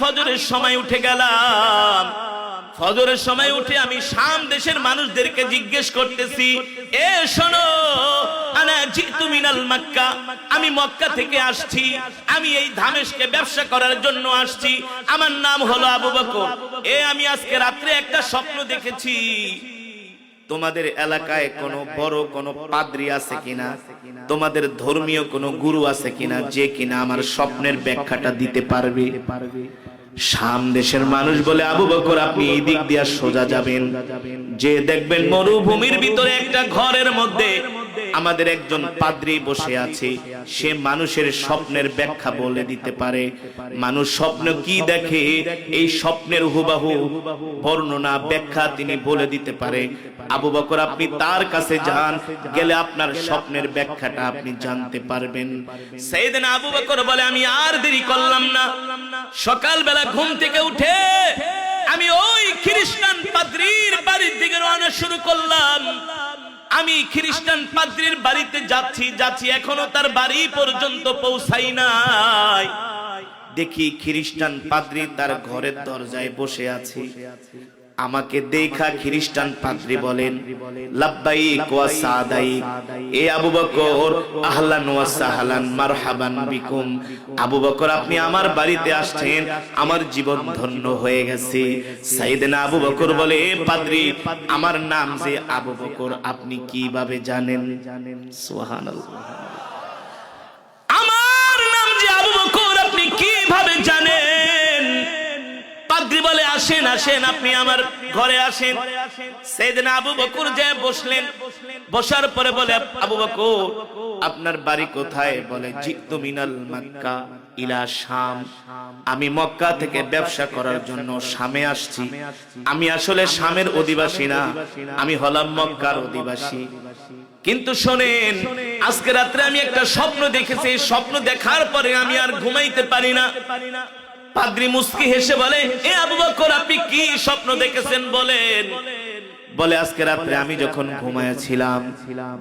ফজরের সময় উঠে গেলাম। ফজরের সময় উঠে আমি শাম দেশের মানুষদেরকে জিজ্ঞেস করতেছি, এ শোনো আমি মক্কা থেকে আসছি, আমি এই ধামেশকে ব্যবসা করার জন্য আসছি, আমার নাম হলো আবু বকর। এ আমি আজকে রাত্রে একটা স্বপ্ন দেখেছি। তোমাদের এলাকায় কোনো বড় কোনো পাদ্রি আছে কিনা? তোমাদের ধর্মীয় কোনো গুরু আছে কিনা, যে কিনা আমার স্বপ্নের ব্যাখ্যাটা দিতে পারবে পারবে? শাম দেশের মানুষ বলে, আবু বকর, আপনি এই দিক দিয়ে সোজা যাবেন। যে দেখবেন মরুভূমির ভিতরে একটা ঘরের মধ্যে আমাদের একজন পাদ্রী বসে আছে। সে মানুষের স্বপ্নের ব্যাখ্যা বলে দিতে পারে। মানুষ স্বপ্ন কি দেখে? এই স্বপ্নের হুবাহু, বর্ণনা, ব্যাখ্যা তিনি বলে দিতে পারে। আবু বকর, আপনি তার কাছে যান, গেলে আপনার স্বপ্নের ব্যাখ্যাটা আপনি জানতে পারবেন। সেইদিন আবু বকর বলে, আমি আর দেরি করলাম না। সকালবেলা ঘুম থেকে উঠে আমি ওই খ্রিস্টান পাদ্রীর বাড়ির দিকে রওনা শুরু করলাম। আমি খ্রিস্টান পাদ্রির বাড়িতে যাচ্ছি যাচ্ছি, এখনও তার বাড়ি পর্যন্ত পৌঁছাই নাই। দেখি খ্রিস্টান পাদ্রি তার ঘরের দরজায় বসে আছে। আমাকে দেখা খ্রিস্টান পাদ্রী বলেন। লাব্বাইক ওয়া সাদাইক। এ আবু বকর আহলান ওয়া সাহলান মারহাবান বিকুম। আবু বকর আপনি আমার বাড়িতে আসছেন। আমার জীবন ধন্য হয়ে গেছে। সাইয়েদনা আবু বকর বলে এ পাদ্রী আমার নাম যে আবু বকর আপনি কীভাবে জানেন? সুবহানাল্লাহ। আমার নাম যে আবু বকর আপনি কীভাবে জানেন? পাদ্রী বলে আসেন আসেন, আপনি আমার ঘরে আসেন। সেদিন আবু বকর যে বসলেন। বসার পরে বলে, আবু বকর, আপনার বাড়ি কোথায়? বলে, জিতু মিনাল মক্কা ইলা শাম। আমি মক্কা থেকে ব্যবসা করার জন্য শামে আসছি। আমি আসলে শামের অধিবাসী না, আমি হলাম মক্কার অধিবাসী। কিন্তু শোনেন, আজকে রাত্রে আমি একটা স্বপ্ন দেখেছি। স্বপ্ন দেখার পরে আমি আর ঘুমাইতে পারি না। পাদ্রি মুস্কি হেসে বলে, এ আবু বকর, আপনি কি স্বপ্ন দেখেছেন? বলেন। বলে, আজকে রাত্রে আমি যখন ঘুমায়াছিলাম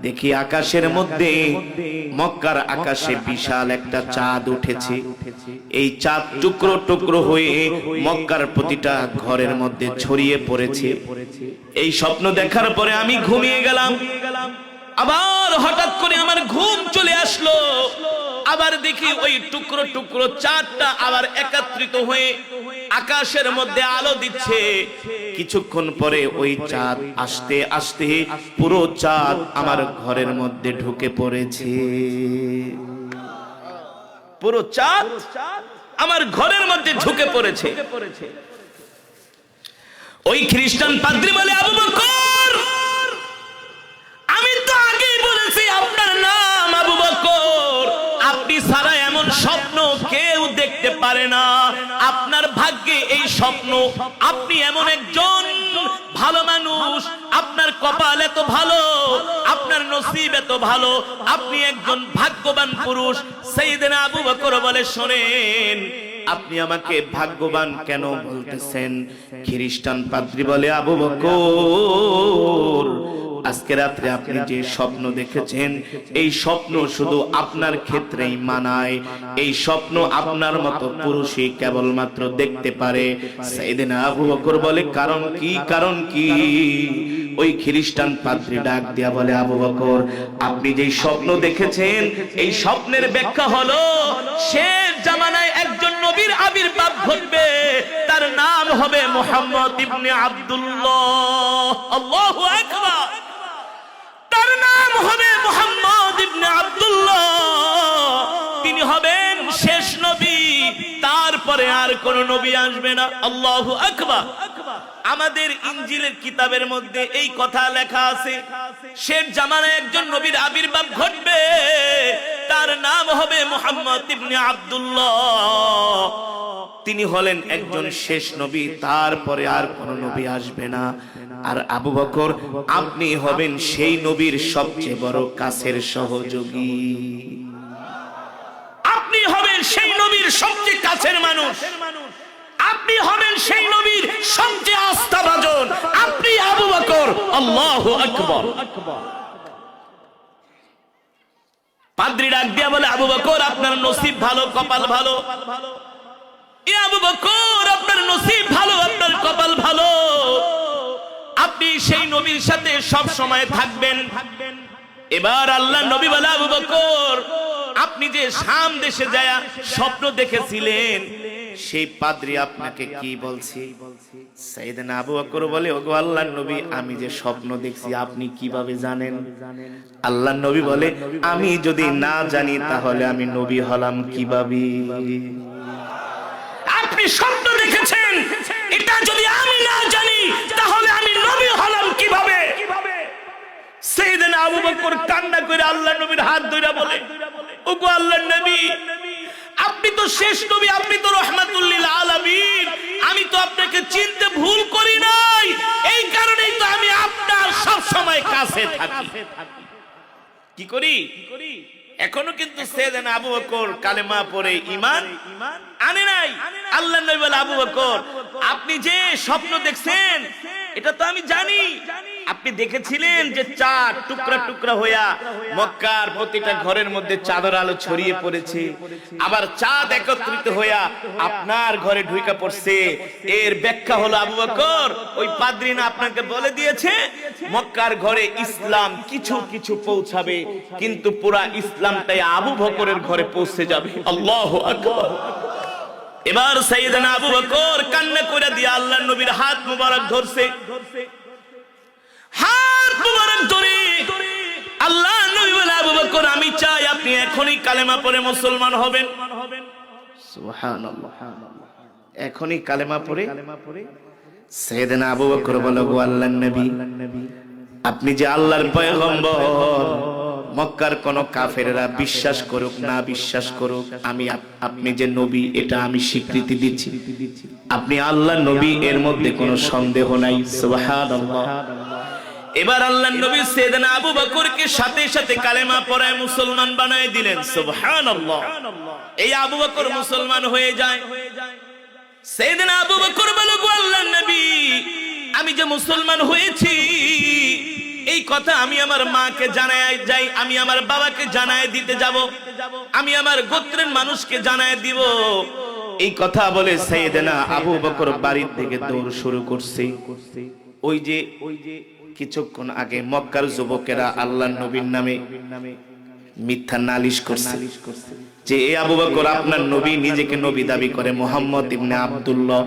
দেখি আকাশের মধ্যে, মক্কার আকাশে বিশাল একটা চাঁদ উঠেছে। এই চাঁদ টুকরো টুকরো হয়ে মক্কার প্রতিটা ঘরের মধ্যে ছড়িয়ে পড়েছে। এই স্বপ্ন দেখার পরে আমি ঘুমিয়ে গেলাম। আবার হঠাৎ করে আমার ঘুম চলে আসলো। আবার দেখি ওই টুকরো টুকরো চাঁদটা আবার একত্রিত হয়ে আকাশের মধ্যে আলো দিচ্ছে। কিছুক্ষণ পরে ওই চাঁদ আসতে আসতে পুরো চাঁদ আমার ঘরের মধ্যে ঢুকে পড়েছে। পুরো চাঁদ আমার ঘরের মধ্যে ঢুকে পড়েছে। ওই খ্রিস্টান পাদ্রি বলে আবু বকর স্বপ্ন, আপনি এমন একজন ভালো মানুষ, আপনার কপাল এত ভালো, আপনার নসিব এত ভালো, আপনি একজন ভাগ্যবান পুরুষ। সেই দিন আবু বকর বলে, শোনেন, আপনি আমাকে ভাগ্যবান কেন বলতেছেন? খ্রিস্টান পাদ্রী বলে, আবু বকর আজকে রাত্রে আপনি যে স্বপ্ন দেখেছেন, এই স্বপ্ন শুধু আপনার ক্ষেত্রেই মানায়। এই স্বপ্ন আপনার মতো পুরুষই কেবলমাত্র দেখতে পারে। সেদিন আবু বকর বলে, কারণ কি কারণ কি? ওই খ্রিস্টান পাদ্রী ডাক দিয়া বলে, আবু বকর, আপনি যে স্বপ্ন দেখেছেন, এই স্বপ্নের ব্যাখ্যা হলো শেষ জামানায় একজন নবীর আবির্ভাব ঘটবে। তার নাম হবে মোহাম্মদ ইবনে আব্দুল্লাহ। আল্লাহু আকবার। তার নাম হবে মোহাম্মদ ইবনে আব্দুল্লাহ। তিনি হবেন শেষ নবী। তারপরে আর কোন নবী আসবে না। আল্লাহু আকবার। আমাদের ইঞ্জিলের কিতাবের মধ্যে এই কথা লেখা আছে, শেষ জামানায় একজন নবীর আবির্ভাব ঘটবে। তার নাম হবে মোহাম্মদ ইবনে আব্দুল্লাহ। তিনি হলেন একজন শেষ নবী, তারপরে আর কোন নবী আসবে না। আর আবু বকর, আপনি হবেন সেই নবীর সবচেয়ে বড় কাছের সহযোগী। আপনি হবেন সেই নবীর সবচেয়ে কাছের মানুষ। আপনি হবেন সেই নবীর সবচেয়ে আস্থাভাজন। আপনি আবু বকর, আল্লাহ আকবর। পাদ্রি ডাক দিয়া বলে, আবু বকর, আপনার নসিব ভালো, কপাল ভালো। আপনি সেই আল্লাহ যে দেশে যায় স্বপ্ন দেখেছিলেন, সেই পাদ্রী আপনাকে কি বলছি? সাইয়েদনা আবু বকর বলে, ওগো নবী, আমি যে স্বপ্ন দেখছি, আপনি কীভাবে জানেন? আল্লাহর নবী বলে, আমি যদি না জানি, তাহলে আমি নবী হলাম কীভাবে? আপনি স্বপ্ন দেখেছেন? এটা যদি আমি না জানি, তাহলে আমি নবী হলাম কীভাবে? সেইদিন আবু বকর কান্না করে আল্লাহ নবীর হাত ধরে বলে, ওগো আল্লাহর নবী, আপনি তো শেষ নবী, আপনি তো রহমাতুল্লিল আলামিন। আমি তো আপনাকে চিনতে ভুল করি নাই। এই কারণেই তো আমি আপনার সব সময় কাছে থাকি। কি করি? এখনও কিন্তু সেদেনা আবু বকর কালেমা পরে ইমান আনে নাই। আল্লাহ নবী বলে, আবু বকর, আপনি যে স্বপ্ন দেখছেন, এটা তো আমি জানি। আপনি দেখেছিলেন যে চার টুকরা টুকরা হইয়া মক্কার প্রতিটা ঘরের মধ্যে চাদর আলো ছড়িয়ে পড়েছে। আবার চাঁদ একত্রিত হইয়া আপনার ঘরে ঢুইকা পড়ছে। এর ব্যাখ্যা হলো আবু বকর, ওই পাদ্রিনা আপনাকে বলে দিয়েছে, মক্কার ঘরে ইসলাম কিছু কিছু পৌঁছাবে, কিন্তু পুরা ইসলামটাই আবু বকরের ঘরে পৌঁছে যাবে। আল্লাহ আকবার। এবার সাইয়েদনা আবু বকর কান্না করে দিয়ে আল্লাহর নবীর হাত মুবারক ধরছে। হাত মুবারক আল্লাহ নবী বলে, আবু বকর, আমি চাই আপনি কালেমা পড়ে মুসলমান হবেন। সুবহানাল্লাহ। কালেমা পড়ে। আবু বকর বলে গো আল্লাহর নবী, আপনি যে আল্লাহর পয়গম্বর, মক্কার কোন কাফেরেরা বিশ্বাস করুক না বিশ্বাস করুক, আমি আপনি যে নবী, এটা আমি স্বীকৃতি দিচ্ছি। আপনি আল্লাহ নবী, এর মধ্যে কোনো সন্দেহ নাই। সুবহানাল্লাহ। এবার আল্লাহ নবী সেদিনা আবু বকরকে সাথে সাথে কালেমা পড়ায় মুসলমান বানায় দিলেন। সুবহানাল্লাহ। এই আবু বকর মুসলমান হয়ে যায়। সেদিন আবু বকর গো আল্লাহর নবী, আমি যে মুসলমান হয়েছি, এই কথা আমি আমার মাকে জানায় যাই, আমি আমার বাবাকে জানায় দিতে যাব, আমি আমার গোত্রের মানুষকে জানায় দিব। এই কথা বলে সাইয়েদেনা আবু বকর বাড়ির থেকে দৌড় শুরু করছে। ওই যে ওই যে কিছুক্ষণ আগে মক্কার যুবকেরা আল্লাহ নবীর নামে মিথ্যা নালিশ করছে। যে, এ আবু বকর, আপনার নবী নিজেকে নবী দাবি করে মোহাম্মদ ইবনে আব্দুল্লাহ।